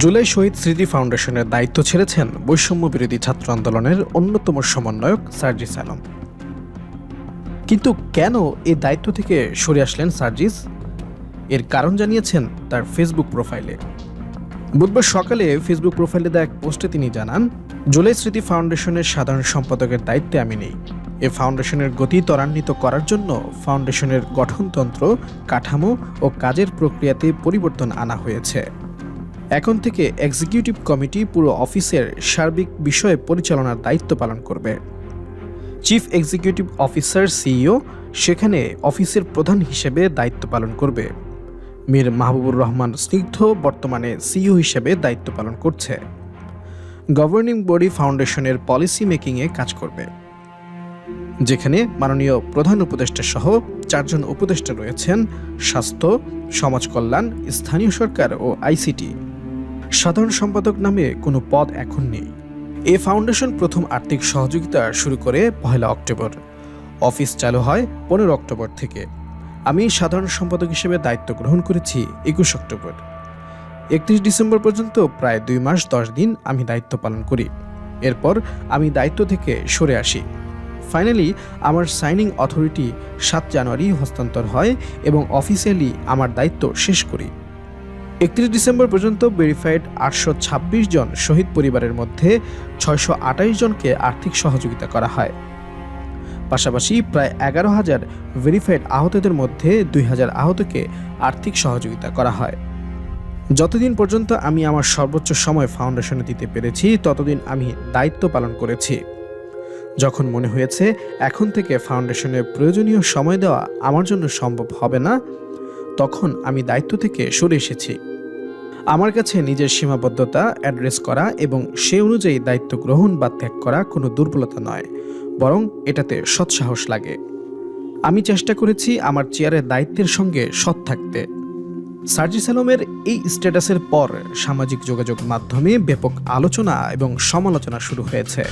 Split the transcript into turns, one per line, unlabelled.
জুলাই শহীদ স্মৃতি ফাউন্ডেশনের দায়িত্ব ছেড়েছেন বৈষম্য বিরোধী ছাত্র আন্দোলনের অন্যতম সমন্বয়ক সার্জিস আলম। কিন্তু কেন এই দায়িত্ব থেকে সরে আসলেন সার্জিস? এর কারণ জানিয়েছেন তার ফেসবুক প্রোফাইলে। বুধবার সকালে ফেসবুক প্রোফাইলে দেওয়া এক পোস্টে তিনি জানান, জুলাই স্মৃতি ফাউন্ডেশনের সাধারণ সম্পাদকের দায়িত্বে আমি নেই। এ ফাউন্ডেশনের গতি ত্বরান্বিত করার জন্য ফাউন্ডেশনের গঠনতন্ত্র, কাঠামো ও কাজের প্রক্রিয়াতে পরিবর্তন আনা হয়েছে। এখন থেকে এক্সিকিউটিভ কমিটি পুরো অফিসের সার্বিক বিষয়ে পরিচালনার দায়িত্ব পালন করবে। চিফ এক্সিকিউটিভ অফিসার সিইও সেখানে অফিসের প্রধান হিসেবে দায়িত্ব পালন করবে। মীর মাহবুবুর রহমান স্নিগ্ধ বর্তমানে সিইও হিসেবে দায়িত্ব পালন করছে। গভর্নিং বডি ফাউন্ডেশনের পলিসি মেকিংয়ে কাজ করবে। যেখানে মাননীয় প্রধান উপদেষ্টা সহ চারজন উপদেষ্টা রয়েছেন স্বাস্থ্য, সমাজ কল্যাণ, স্থানীয় সরকার ও আইসিটি সাধারণ সম্পাদক নামে কোনো পদ এখন নেই। এ ফাউন্ডেশন প্রথম আর্থিক সহযোগিতা শুরু করে পহেলা অক্টোবর। অফিস চালু হয় পনেরো অক্টোবর থেকে। আমি সাধারণ সম্পাদক হিসেবে দায়িত্ব গ্রহণ করেছি একুশ অক্টোবর। একত্রিশ ডিসেম্বর পর্যন্ত প্রায় দুই মাস দশ দিন আমি দায়িত্ব পালন করি। এরপর আমি দায়িত্ব থেকে সরে আসি। ফাইনালি আমার সাইনিং অথরিটি সাত জানুয়ারি হস্তান্তর হয় এবং অফিসিয়ালি আমার দায়িত্ব শেষ করি। একত্রিশ ডিসেম্বর পর্যন্ত ভেরিফাইড আটশো ছাব্বিশ জন শহীদ পরিবারের মধ্যে ছয়শো আঠাশ জনকে আর্থিক সহযোগিতা করা হয়। পাশাপাশি প্রায় এগারো হাজার ভেরিফাইড আহতদের মধ্যে দুই হাজার আহতকে আর্থিক সহযোগিতা করা হয়। যতদিন পর্যন্ত আমি আমার সর্বোচ্চ সময় ফাউন্ডেশনে দিতে পেরেছি, ততদিন আমি দায়িত্ব পালন করেছি। যখন মনে হয়েছে এখন থেকে ফাউন্ডেশনে প্রয়োজনীয় সময় দেওয়া আমার জন্য সম্ভব হবে না তখন আমি দায়িত্ব থেকে সরে এসেছি। আমার কাছে নিজের সীমাবদ্ধতা অ্যাড্রেস করা এবং সে অনুযায়ী দায়িত্ব গ্রহণ বা ত্যাগ করা কোনো দুর্বলতা নয়, বরং এটাতে সৎসাহস লাগে। আমি চেষ্টা করেছি আমার চেয়ারের দায়িত্বের সঙ্গে সৎ থাকতে। সার্জিস আলমের এই স্ট্যাটাসের পর সামাজিক যোগাযোগ মাধ্যমে ব্যাপক আলোচনা এবং সমালোচনা শুরু হয়েছে।